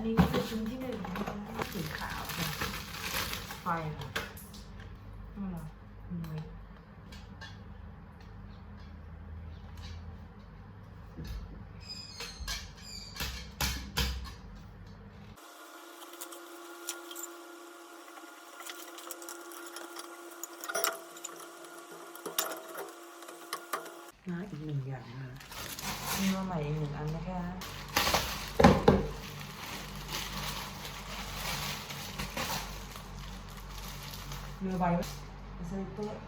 อันนี้ก็คือชิ้นที่หนึ่งนะคะสีขาวค่ะไฟค่ะนั่นเหรออืม มาอีกหนึ่งอย่างนะ มีมาใหม่อีกหนึ่งอันนะคะ เรือใบไว้สลิปเปอร์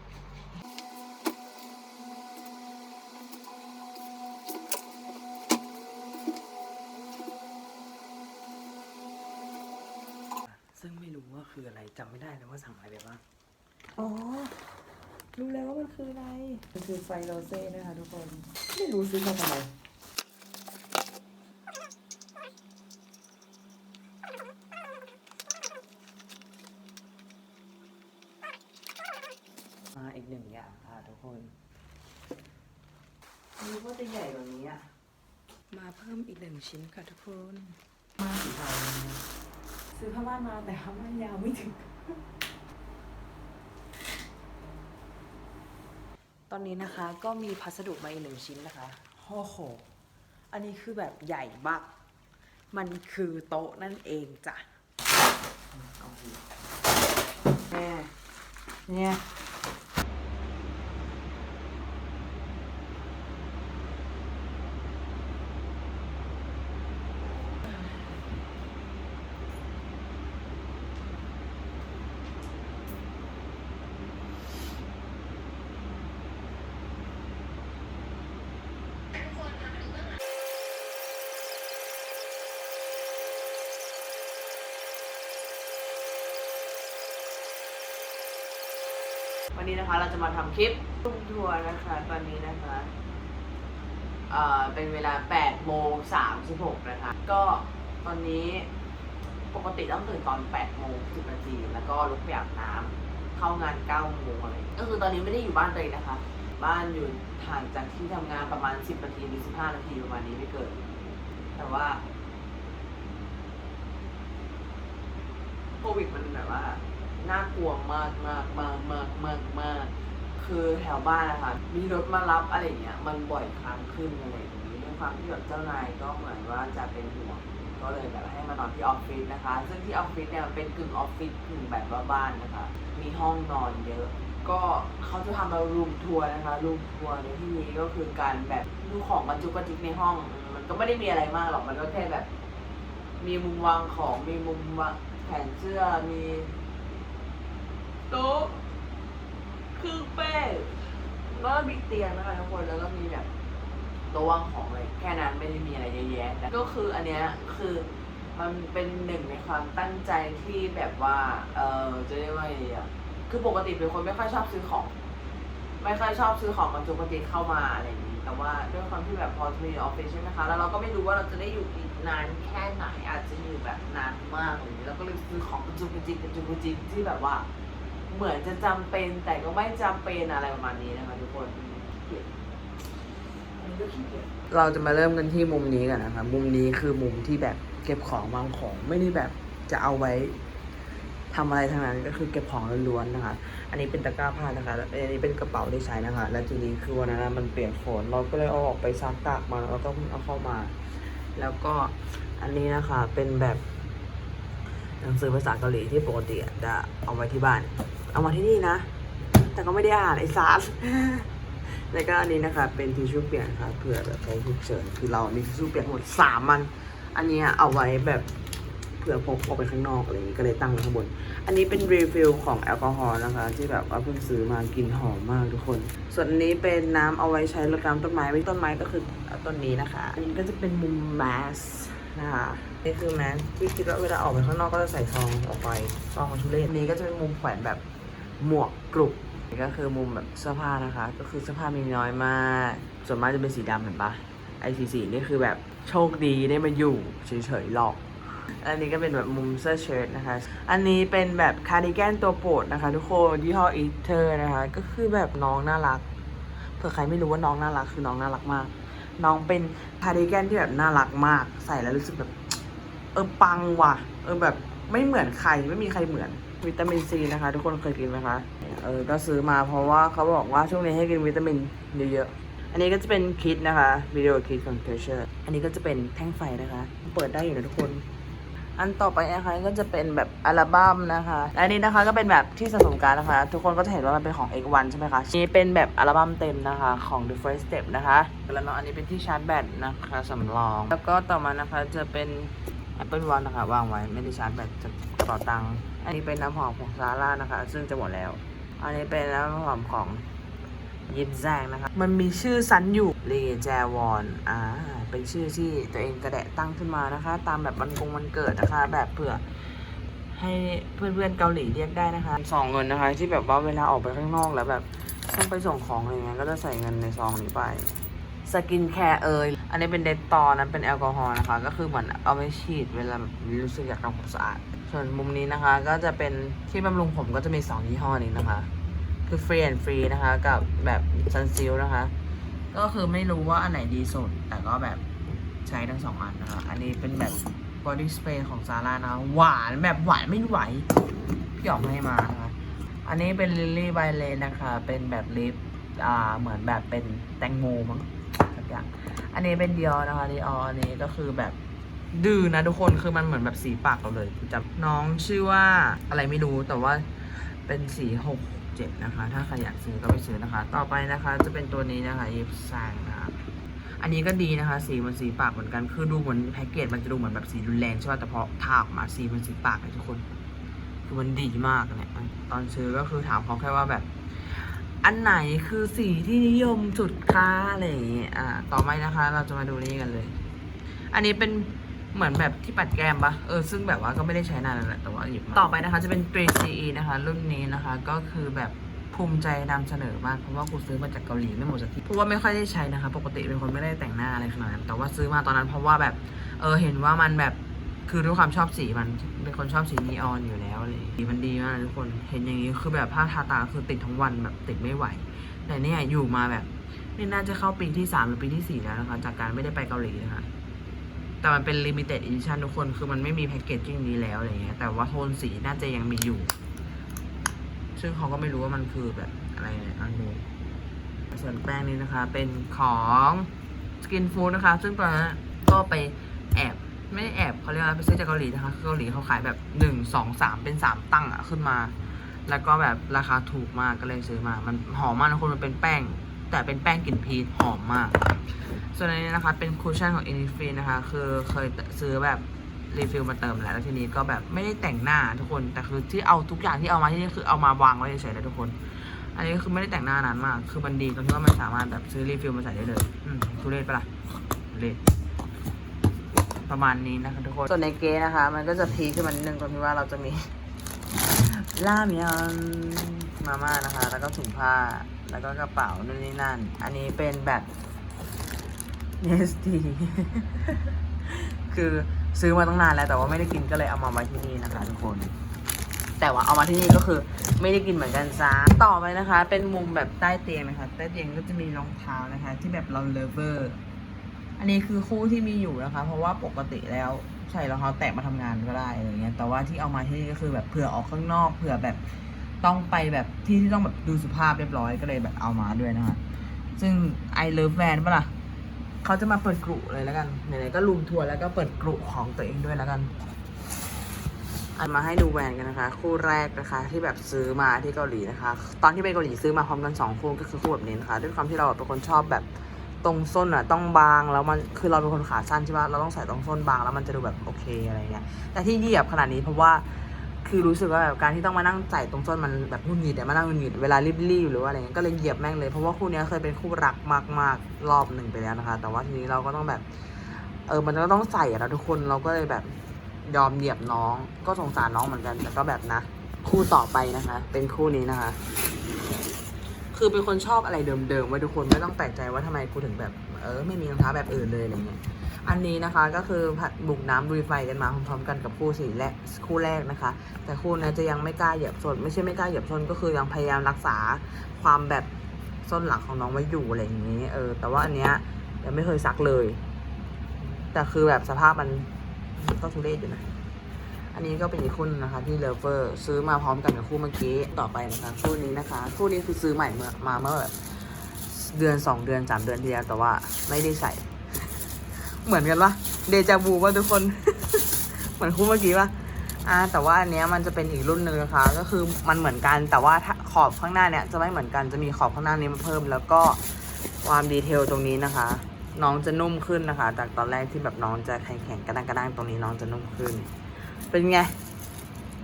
ซึ่งไม่รู้ว่าคืออะไรจำไม่ได้เลยว่าสั่งอะไรไปบ้าง อ๋อ รู้แล้วว่ามันคืออะไร มันคือไฟโรเซ่นะคะทุกคน ไม่รู้ซื้อมาทำไม กหนึ่งอย่างค่ะทุกคนรู้ว่าจะใหญ่กว่านี้อะมาเพิ่มอีกหนึ่งชิ้นค่ะทุกคนมาสีเทาเนี่ยซื้อผ้าม่านมาแต่ผ้าม่านยาวไม่ถึง ตอนนี้นะคะก็มีพัสดุมาอีกหนึ่งชิ้นนะคะโอ้โห อันนี้คือแบบใหญ่มากมันคือโต๊ะนั่นเองจ้ะแม่เนี่ย วันนี้นะคะเราจะมาทำคลิปทุ่มทัวร์นะคะ ตอนนี้นะคะเอ่อเป็นเวลา8โมง36นะคะ ก็ตอนนี้ปกติต้องตื่นตอน8โมง10นาทีแล้วก็ลุกไปอาบน้ำเข้างาน9โมงอะไรก็คือตอนนี้ไม่ได้อยู่บ้านเองนะคะ บ้านอยู่ห่างจากที่ทำงานประมาณ 10นาทีหรือ15นาทีประมาณนี้ไม่เกินแต่ว่าโควิดมันแบบว่า น่ากลัวมากมากมากมากมากมากคือแถวบ้านนะคะมีรถมารับอะไรเงี้ยมันบ่อยครั้งขึ้นอะไรอย่างนี้ด้วยความที่แบบเจ้านายก็เหมือนว่าจะเป็นห่วงก็เลยแบบให้มานอนที่ออฟฟิศนะคะ ซึ่งที่ออฟฟิศเนี่ยมันเป็นกึ่งออฟฟิศกึ่งแบบว่าบ้านนะคะ มีห้องนอนเยอะ ก็เขาจะทำมารูมทัวร์นะคะรูมทัวร์ในที่นี้ก็คือการแบบดูของบรรจุกระจิกในห้อง มันก็ไม่ได้มีอะไรมากหรอกมันก็แค่แบบ มีมุมวางของมีมุมวางแผ่นเสื้อมี โต๊ะเครื่องแป้งแล้วก็มีเตียงนะคะทุกคนแล้วก็มีแบบโต๊ะวางของอะไรแค่นั้นไม่ได้มีอะไรเยอะแยะแต่ก็คืออันเนี้ยคือมันเป็นหนึ่งในความตั้งใจที่แบบว่า เออจะเรียกว่าไงดีอะคือปกติเป็นคนไม่ค่อยชอบซื้อของ ไม่ค่อยชอบซื้อของบรรจุกติเข้ามาอะไรอย่างนี้ แต่ว่าด้วยความที่แบบพอมีออฟฟิศใช่ไหมคะ แล้วเราก็ไม่รู้ว่าเราจะได้อยู่อีกนานแค่ไหนอาจจะอยู่แบบนานมากอย่างนี้เราก็เลยซื้อของบรรจุกระจิกบรรจุกระจิกที่แบบว่า เหมือนจะจำเป็นแต่ก็ไม่จำเป็นอะไรประมาณนี้นะคะทุกคนอันนี้ก็ขี้เกียจเราจะมาเริ่มกันที่มุมนี้กันนะคะมุมนี้คือมุมที่แบบเก็บของวางของไม่ได้แบบจะเอาไว้ทำอะไรทั้งนั้นก็คือเก็บของล้วนๆนะคะ อันนี้เป็นตะกร้าผ้านะคะแล้วอันนี้เป็นกระเป๋าที่ใช้นะคะ แล้วทีนี้คือวันนั้นนะมันเปลี่ยนโฟนเราก็เลยเอาออกไปซักตากมาแล้วก็เพิ่งเอาเข้ามา แล้วก็อันนี้นะคะเป็นแบบหนังสือภาษาเกาหลีที่ปกติอะจะเอาไว้ที่บ้าน เอามาที่นี่นะ แต่ก็ไม่ได้อ่านไอ้สารแล้วก็อันนี้นะคะ เป็นทิชชู่เปียกค่ะเผื่อแบบใช้ฉุกเฉินคือเรามีทิชชู่เปียกหมดสามมัน อันนี้เอาไว้แบบเผื่อพกออกไปข้างนอกอะไรอย่างนี้ก็เลยตั้งไว้ข้างบน อันนี้เป็นรีฟิลของแอลกอฮอล์นะคะ ที่แบบว่าเพิ่งซื้อมากินหอมมากทุกคน ส่วนนี้เป็นน้ำเอาไว้ใช้รดน้ำต้นไม้ไว้ต้นไม้ก็คือต้นนี้นะคะ อันนี้ก็จะเป็นมุมแมสนะคะนี่คือแมสที่คิดว่าเวลาออกไปข้างนอกก็จะใส่ซองออกไปซองของทุเรศอันนี้ก็จะเป็นมุมแขวนแบบ หมวกกรุบนี่ก็คือมุมแบบเสื้อผ้านะคะ ก็คือเสื้อผ้ามีน้อยมาก ส่วนมากจะเป็นสีดำเห็นปะไอสีสีนี่คือแบบโชคดีได้มาอยู่เฉยๆหรอกอันนี้ก็เป็นแบบมุมเสื้อเชิ้ตนะคะ อันนี้เป็นแบบคาร์ดิแกนตัวโปรดนะคะ ทุกคนยี่ห้ออีเทอร์นะคะ ก็คือแบบน้องน่ารัก เผื่อใครไม่รู้ว่าน้องน่ารักคือน้องน่ารักมาก น้องเป็นคาร์ดิแกนที่แบบน่ารักมาก ใส่แล้วรู้สึกแบบ เออปังว่ะ เออแบบไม่เหมือนใครไม่มีใครเหมือน วิตามินซีนะคะ ทุกคนเคยกินไหมคะเออก็ซื้อมาเพราะว่าเขาบอกว่าช่วงนี้ให้กินวิตามินเยอะๆอันนี้ก็จะเป็นคิดนะคะวิดีโอคิดของเทเชอร์อันนี้ก็จะเป็นแท่งไฟนะคะ เปิดได้อยู่นะทุกคนอันต่อไปนะคะก็จะเป็นแบบอัลบั้มนะคะและอันนี้นะคะก็เป็นแบบที่สะสมการนะคะ ทุกคนก็จะเห็นว่ามันเป็นของ X1 ใช่ไหมคะนี่เป็นแบบอัลบั้มเต็มนะคะของ The First Step นะคะแล้วเนาะอันนี้เป็นที่ชาร์จแบตนะคะสำรอง แล้วก็ต่อมานะคะจะเป็น Apple Watch นะคะวางไว้ไม่ได้ชาร์จแบตจะเป๋าตังค์ อันนี้เป็นน้ำหอมของซาร่านะคะ ซึ่งจะหมดแล้ว อันนี้เป็นน้ำหอมของยินแซงนะคะ มันมีชื่อซันอยู่เลแจวอนอ่า เป็นชื่อที่ตัวเองกระแดะตั้งขึ้นมานะคะ ตามแบบวันกงวันเกิดนะคะ แบบเผื่อให้เพื่อนๆเกาหลีเรียกได้นะคะซองเงินนะคะ ที่แบบว่าเวลาออกไปข้างนอกแล้วแบบต้องไปส่งของอะไรเงี้ยก็จะใส่เงินในซองนี้ไป สกินแคร์เอยอันนี้เป็นเดตตอนะเป็นแอลกอฮอล์นะคะ ก็คือเหมือนเอาไว้ฉีดเวลาแบบรู้สึกอยากทำความสะอาด ส่วนมุมนี้นะคะ ก็จะเป็นที่บำรุงผมก็จะมีสองยี่ห้อนี้นะคะ คือฟรีแอนฟรีนะคะ กับแบบซันซิลนะคะ ก็คือไม่รู้ว่าอันไหนดีสุด แต่ก็แบบใช้ทั้งสองอันนะคะ อันนี้เป็นแบบบอดี้สเปรย์ของซาร่านะคะหวานแบบหวานไม่ไหวพี่ออกให้มานะคะ อันนี้เป็นลิลลี่ไวเลนนะคะ เป็นแบบลิปอ่าเหมือนแบบเป็นแตงโมมั้ง อย่างอันนี้เป็นดีอนะคะดีอออันนี้ก็คือแบบดื้อนะทุกคนคือมันเหมือนแบบสีปากเราเลยจำน้องชื่อว่าอะไรไม่รู้แต่ว่าเป็นสีหกเจ็ดนะคะ ถ้าใครอยากซื้อก็ไปซื้อนะคะ ต่อไปนะคะจะเป็นตัวนี้นะคะยิปซังนะคะอันนี้ก็ดีนะคะ สีมันสีปากเหมือนกันคือดูเหมือนแพ็กเกจมันจะดูเหมือนแบบสีรุนแรงใช่ป่ะแต่พอทาออกมาสีมันสีปากเลยทุกคน คือมันดีมากเนี่ยตอนซื้อก็คือถามเขาแค่ว่าแบบ อันไหนคือสีที่นิยมสุดคะอะไรอย่างเงี้ยอ่า ต่อไปนะคะ เราจะมาดูนี่กันเลย อันนี้เป็นเหมือนแบบที่ปัดแก้มปะเออ ซึ่งแบบว่าก็ไม่ได้ใช้นานแล้วแหละ แต่ว่าหยิบมาต่อไปนะคะ จะเป็น 3CE นะคะ รุ่นนี้นะคะ ก็คือแบบภูมิใจนำเสนอมาก เพราะว่ากูซื้อมาจากเกาหลีไม่หมดสักที เพราะว่าไม่ค่อยได้ใช้นะคะ ปกติเป็นคนไม่ได้แต่งหน้าอะไรขนาดนั้น แต่ว่าซื้อมาตอนนั้นเพราะว่าแบบ เออ เห็นว่ามันแบบ คือด้วยความชอบสีมันเป็นคนชอบสีนีออนอยู่แล้วเลยสีมันดีมากทุกคนเห็นอย่างนี้คือแบบผ้าทาตาคือติดทั้งวันแบบติดไม่ไหว แต่เนี่ยอยู่มาแบบนี่น่าจะเข้าปีที่สามหรือปีที่สี่แล้วนะคะ จากการไม่ได้ไปเกาหลีนะคะแต่มันเป็น limited edition ทุกคนคือมันไม่มีแพ็กเกจจิ้งนี้แล้วอะไรเงี้ยแต่ว่าโทนสีน่าจะยังมีอยู่ ซึ่งเขาก็ไม่รู้ว่ามันคือแบบอะไรเนี่ยอันดูส่วนแป้งนี้นะคะ เป็นของ Skin Food นะคะ ซึ่งตอนนั้นก็ไปแอบ ไม่ได้แอบเขาเรียกว่าไปซื้อจากเกาหลีนะคะคือเกาหลีเขาขายแบบหนึ่งสองสามเป็นสามตั้งอะขึ้นมา แล้วก็แบบราคาถูกมากก็เลยซื้อมา มันหอมมากนะคนมันเป็นแป้ง แต่เป็นแป้งกลิ่นพีชหอมมาก ส่วนอันนี้นะคะเป็นคูชั่นของ Innisfree นะคะ คือเคยซื้อแบบรีฟิลมาเติมแล้วแล้วทีนี้ก็แบบไม่ได้แต่งหน้าทุกคน แต่คือที่เอาทุกอย่างที่เอามาที่นี่คือเอามาวางไว้เฉยๆเลยทุกคน อันนี้คือไม่ได้แต่งหน้านานมาก คือมันดีตรงที่ว่ามันสามารถแบบซื้อรีฟิลมาใส่ได้เลย อืมทุเรศปะล่ะทุเรศ ประมาณนี้นะคะทุกคน ส่วนในเกนะคะ มันก็จะพีขึ้นมานิดนึงตรงที่ว่าเราจะมีล่ามยอนมาม่านะคะ แล้วก็ถุงผ้า แล้วก็กระเป๋านู่นนี่นั่น อันนี้เป็นแบบเนสตีคือซื้อมาตั้งนานแล้วแต่ว่าไม่ได้กินก็เลยเอามาไว้ที่นี่นะคะทุกคน แต่ว่าเอามาที่นี่ก็คือไม่ได้กินเหมือนกันจ้าต่อไปนะคะ เป็นมุมแบบใต้เตียงนะคะ ใต้เตียงก็จะมีรองเท้านะคะ ที่แบบเราเลเวอร์ อันนี้คือคู่ที่มีอยู่นะคะ เพราะว่าปกติแล้วใส่รองเท้าแตะมาทำงานก็ได้อะไรเงี้ย แต่ว่าที่เอามาที่นี่ก็คือแบบเผื่อออกข้างนอกเผื่อแบบต้องไปแบบที่ที่ต้องแบบดูสุภาพเรียบร้อยก็เลยแบบเอามาด้วยนะคะ ซึ่ง I love van ปะล่ะเขาจะมาเปิดกรุเลยแล้วกันไหนๆก็ลุมทัวร์แล้วก็เปิดกรุของตัวเองด้วยแล้วกันอันมาให้ดูแหวนกันนะคะ คู่แรกนะคะ ที่แบบซื้อมาที่เกาหลีนะคะ ตอนที่ไปเกาหลีซื้อมาพร้อมกันสองคู่ก็คือคู่แบบนี้นะคะ ด้วยความที่เราเป็นคนชอบแบบ ตรงส้นอะต้องบางแล้วมันคือเราเป็นคนขาสั้นใช่ปะเราต้องใส่ตรงส้นบางแล้วมันจะดูแบบโอเคอะไรเงี้ยแต่ที่เหยียบขนาดนี้เพราะว่าคือรู้สึกว่าแบบการที่ต้องมานั่งใส่ตรงส้นมันแบบหงุดหงิดแต่มานั่งหงุดหงิดเวลารีบๆหรือว่าอะไรเงี้ยก็เลยเหยียบแม่งเลยเพราะว่าคู่นี้เคยเป็นคู่รักมากๆรอบหนึ่งไปแล้วนะคะ แต่ว่าทีนี้เราก็ต้องแบบ เออมันก็ต้องใส่อะนะทุกคนเราก็เลยแบบยอมเหยียบน้อง ก็สงสารน้องเหมือนกันแต่ก็แบบนะ คู่ต่อไปนะคะ เป็นคู่นี้นะคะ คือเป็นคนชอบอะไรเดิมๆไว้ทุกคนไม่ต้องแปลกใจว่าทำไมกูถึงแบบ เออไม่มีรองเท้าแบบอื่นเลยอะไรเงี้ยอันนี้นะคะก็คือผัดบุกน้ำลุยไฟกันมาพร้อมๆกันกับคู่สีและคู่แรกนะคะ แต่คู่นี้จะยังไม่กล้าเหยียบส้นไม่ใช่ไม่กล้าเหยียบส้นก็คือยังพยายามรักษาความแบบส้นหลังของน้องไว้อยู่อะไรอย่างนี้ เออ แต่ว่าอันเนี้ยยังไม่เคยซักเลย แต่คือแบบสภาพมันก็ทุเรศอยู่นะ อันนี้ก็เป็นอีกคู่นึงนะคะที่เลเวอร์ซื้อมาพร้อมกันกับคู่เมื่อกี้ต่อไปนะคะคู่นี้นะคะ คู่นี้คือซื้อใหม่เมื่อมาเมื่อเดือนสองเดือนสามเดือนที่แล้วแต่ว่าไม่ได้ใส่ เหมือนกันปะเดจาบูป่ะทุกคน เหมือนคู่เมื่อกี้ปะอ่าแต่ว่าอันเนี้ยมันจะเป็นอีกรุ่นหนึ่งนะคะ ก็คือมันเหมือนกันแต่ว่าขอบข้างหน้าเนี่ยจะไม่เหมือนกันจะมีขอบข้างหน้านี้มาเพิ่ม แล้วก็ความดีเทลตรงนี้นะคะ น้องจะนุ่มขึ้นนะคะ จากตอนแรกที่แบบน้องจะแข็งๆกระด้างกระด้างตรงนี้น้องจะนุ่มขึ้น เป็นไง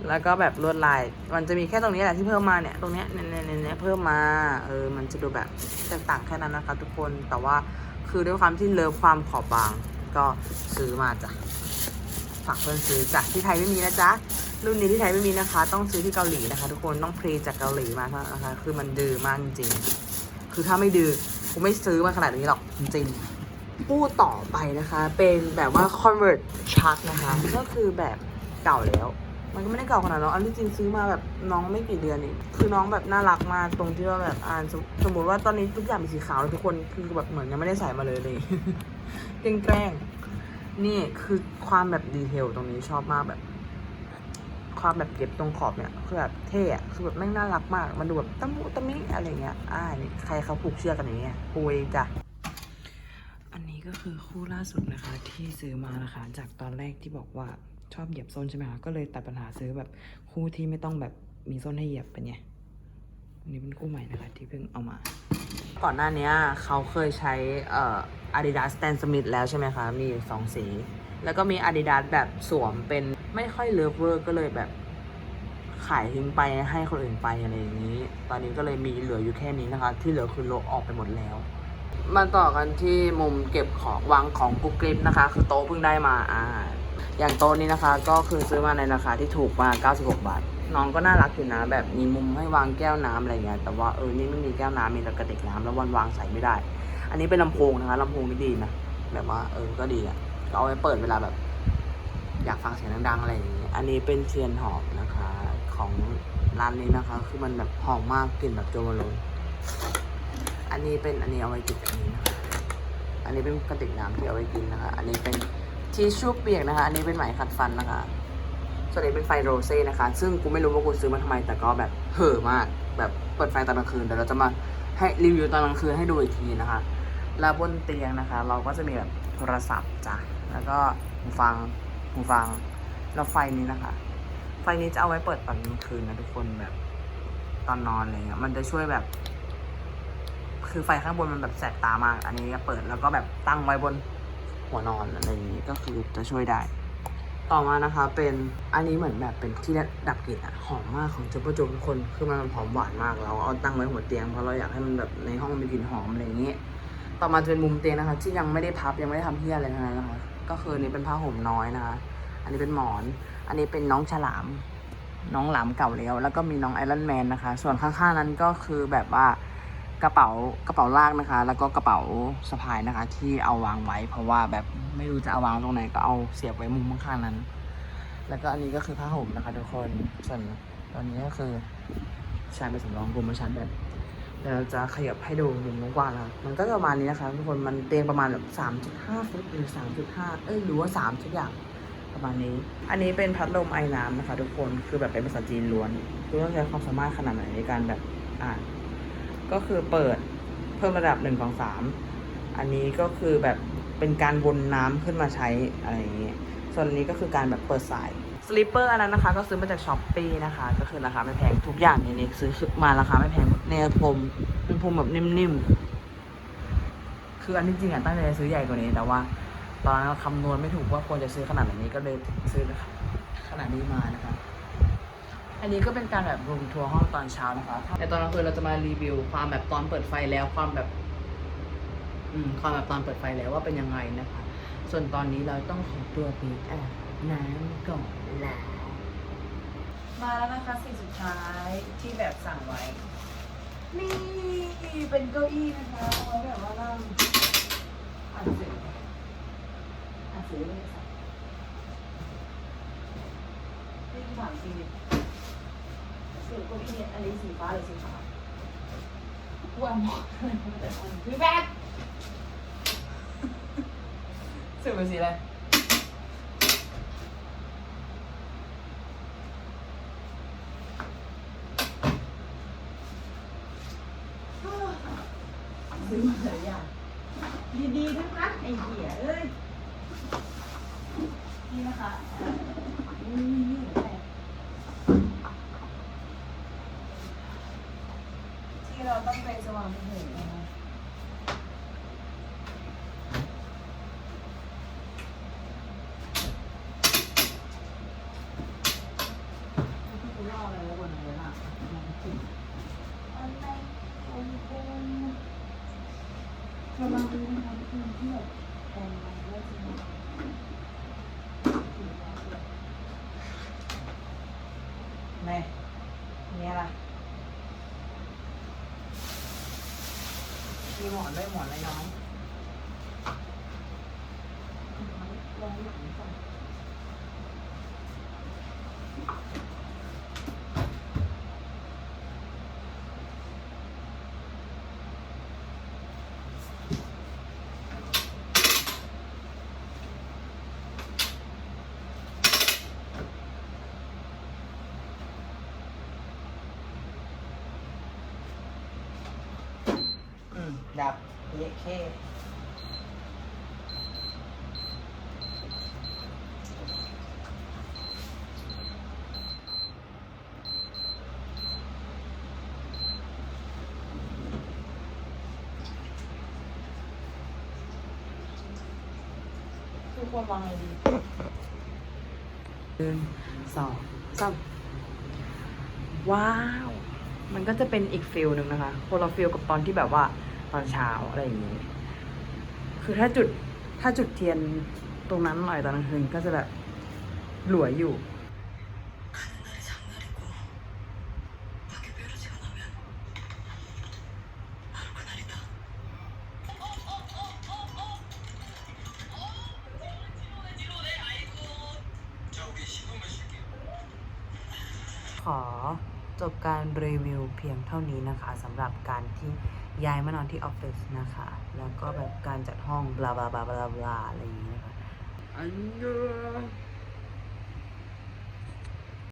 แล้วก็แบบลวดลาย มันจะมีแค่ตรงนี้แหละที่เพิ่มมาเนี่ย ตรงเนี้ยเนี่ยเนี่ยเนี่ยเนี่ยเพิ่มมา เออ มันจะดูแบบแตกต่างแค่นั้นนะคะทุกคน แต่ว่าคือด้วยความที่เลิฟความขอบบาง ก็ซื้อมาจ้ะ ฝากเพื่อนซื้อจ้ะที่ไทยไม่มีนะจ๊ะ รุ่นนี้ที่ไทยไม่มีนะคะ ต้องซื้อที่เกาหลีนะคะ ทุกคน ต้องพรีจากเกาหลีมาเท่านั้นนะคะ คือมันดื้อมากจริง คือถ้าไม่ดื้อกูไม่ซื้อมาขนาดนี้หรอกจริงๆพูดต่อไปนะคะ เป็นแบบว่า convert shark นะคะ ก็คือแบบ เก่าแล้ว มันก็ไม่ได้เก่าขนาดนั้นอันที่จริงซื้อมาแบบน้องไม่กี่เดือนเองคือน้องแบบน่ารักมากตรงที่ว่าแบบอ่านสมสมมติว่าตอนนี้ทุกอย่างเป็นสีขาวแล้วทุกคนคือแบบเหมือนยังไม่ได้ใส่มาเลยเลยแกล้งนี่คือความแบบดีเทลตรงนี้ชอบมากแบบ ความแบบเก็บตรงขอบเนี่ยคือแบบเท่อะคือแบบแม่งน่ารักมาก มันดูแบบตะมุตะมิอะไรเงี้ย อ่านี่ใครเขาผูกเชือกกันอย่างเงี้ยปุยจ้ะอันนี้ก็คือคู่ล่าสุดนะคะ ที่ซื้อมานะคะ จากตอนแรกที่บอกว่า ชอบเหยียบส้นใช่ไหมคะก็เลยตัดปัญหาซื้อแบบคู่ที่ไม่ต้องแบบมีส้นให้เหยียบเป็นไงอันนี้เป็นคู่ใหม่นะคะที่เพิ่งเอามา ก่อนหน้านี้เขาเคยใช้เอ่อ Adidas Stan Smith แล้วใช่ไหมคะ มีอยู่สองสี แล้วก็มี Adidas แบบสวมเป็นไม่ค่อยเลิฟเวอร์ก็เลยแบบขายทิ้งไปให้คนอื่นไปอะไรอย่างนี้ ตอนนี้ก็เลยมีเหลืออยู่แค่นี้นะคะ ที่เหลือคือโลออกไปหมดแล้ว มาต่อกันที่มุมเก็บของวางของกุ๊กกริปนะคะ คือโต๊ะเพิ่งได้มาอ่า อย่างโต๊ะนี้นะคะ ก็คือซื้อมาในราคาที่ถูกมา 96 บาท น้องก็น่ารักอยู่นะ แบบมีมุมให้วางแก้วน้ำอะไรเงี้ย แต่ว่าเออ นี่ไม่มีแก้วน้ำมีแต่กระติกน้ำแล้ววันวางใส่ไม่ได้ อันนี้เป็นลำโพงนะคะลำโพงนี่ดีนะ แบบว่าเออ ก็ดีอะเอาไว้เปิดเวลาแบบ อยากฟังเสียงดังๆอะไรอย่างเงี้ย อันนี้เป็นเทียนหอมนะคะ ของร้านนี้นะคะ คือมันแบบหอมมากกลิ่นแบบโจมาโลนอันนี้เป็นอันนี้เอาไว้จิบอันนี้นะคะ อันนี้เป็นกระติกน้ำที่เอาไว้กินนะคะ อันนี้เป็น ทิชชู่เปียกนะคะ อันนี้เป็นไหมขัดฟันนะคะ ส่วนนี้เป็นไฟโรเซ่นะคะ ซึ่งกูไม่รู้ว่ากูซื้อมาทำไม แต่ก็แบบเห่อะมาก แบบเปิดไฟตอนกลางคืน เดี๋ยวเราจะมาให้รีวิวตอนกลางคืนให้ดูอีกทีนะคะ แล้วบนเตียงนะคะ เราก็จะมีแบบโทรศัพท์จ้ะ แล้วก็หูฟัง หูฟัง แล้วไฟนี้นะคะ ไฟนี้จะเอาไว้เปิดตอนกลางคืนนะทุกคนแบบตอนนอนอะไรเงี้ย มันจะช่วยแบบ คือไฟข้างบนมันแบบแสบตามาก อันนี้เปิดแล้วก็แบบตั้งไว้บน หัวนอนอะไรอย่างนี้ก็คือจะช่วยได้ ต่อมานะคะเป็นอันนี้เหมือนแบบเป็นที่ดับกลิ่นอะหอมมากของจุ๊บจุ๊บทุกคนคือมันหอมหวานมากเราเอาตั้งไว้หัวเตียงเพราะเราอยากให้มันแบบในห้องมีกลิ่นหอมอะไรอย่างนี้ต่อมาจะเป็นมุมเตียงนะคะ ที่ยังไม่ได้พับยังไม่ได้ทำเพี้ยอะไรทั้งนั้นนะคะก็คืออันนี้เป็นผ้าห่มน้อยนะคะ อันนี้เป็นหมอน อันนี้เป็นน้องฉลาม น้องหลามเก่าแล้ว แล้วก็มีน้องไอรอนแมนนะคะ ส่วนข้างๆนั้นก็คือแบบว่า กระเป๋ากระเป๋าลากนะคะ แล้วก็กระเป๋าสะพายนะคะ ที่เอาวางไว้ เพราะว่าแบบไม่รู้จะเอาวางตรงไหนก็เอาเสียบไว้มุมข้างๆนั้น แล้วก็อันนี้ก็คือผ้าห่มนะคะ ทุกคนส่วนตอนนี้ก็คือชาร์จเป็นสำรองผมมาชาร์จแบตเดี๋ยวเราจะขยับให้ดูมุมกว้างๆนะคะมันก็ประมาณนี้นะคะ ทุกคนมันเตียงประมาณแบบสามจุดห้าฟุตหรือสามจุดห้าเอ้ยหรือว่าสามทุกอย่างประมาณนี้ อันนี้เป็นพัดลมไอ้น้ำนะคะ ทุกคนคือแบบเป็นภาษาจีนล้วนคือต้องใช้ความสามารถขนาดไหนในการแบบอ่าน ก็คือเปิดเพิ่มระดับหนึ่งของสามอันนี้ก็คือแบบเป็นการวนน้ำขึ้นมาใช้อะไรอย่างเงี้ยส่วนนี้ก็คือการแบบเปิดสายสลิปเปอร์อันนั้นนะคะ ก็ซื้อมาจากช้อปปีนะคะ ก็คือราคาไม่แพงทุกอย่างในนี้ซื้อมาราคาไม่แพงเนยพรมเป็นพรมแบบนิ่มๆ คืออันที่จริงอะตั้งใจจะซื้อใหญ่กว่านี้แต่ว่า ตอนนั้นเราคำนวณไม่ถูกว่าควรจะซื้อขนาดไหนก็เลยซื้อขนาดนี้มานะคะ อันนี้ก็เป็นการแบบรูมทัวร์ห้องตอนเช้านะคะแต่ตอนกลางคืนเราจะมารีวิว ความแบบตอนเปิดไฟแล้วความแบบ อืม ความแบบตอนเปิดไฟแล้วว่าเป็นยังไงนะคะ ส่วนตอนนี้เราต้องขอตัวไปอาบน้ำก่อนละมาแล้วนะคะสิ่งสุดท้ายที่แบบสั่งไว้ นี่เป็นเก้าอี้นะคะเอาไว้แบบว่านั่งอ่านสืออ่านสือเลยค่ะนี่คือถามจริง ดิสื่อเก้าอี้เนี่ยอันนี้สีฟ้าหรือสีขาวอ้วนหมดพี่แบ๊ก สื่อเป็นสีอะไร ซื้อมาแต่ละอย่างดีๆทั้งนั้นไอ้เหี้ยเอ้ย นี่นะคะนี่นี่แหละ ที่เราต้องไปสว่างไปเห็นนะคะ คุณเล่าอะไรไว้บนนั้นอะมันถึงอะไรคนคนกำลังดูนะคะทุกคนที่แบบแอนมาแล้วจริงแม่เนี่ยล่ะ มีหมอนด้วยหมอนอะไรน้องลองหลังก่อน อืม ดับ เค ทุกคนวางไรดีหนึ่งสองสามว้าว มันก็จะเป็นอีกฟิลหนึ่งนะคะคนละฟิลกับตอนที่แบบว่า ตอนเช้าอะไรอย่างนี้ คือถ้าจุดถ้าจุดเทียนตรงนั้นหน่อยตอนกลางคืนก็จะแบบหลวยอยู่ ขอจบการรีวิวเพียงเท่านี้นะคะสำหรับการที่ ย้ายมานอนที่ออฟฟิศนะคะ แล้วก็แบบการจัดห้องบลาบลาบลาบลาอะไรอย่างนี้นะคะอันย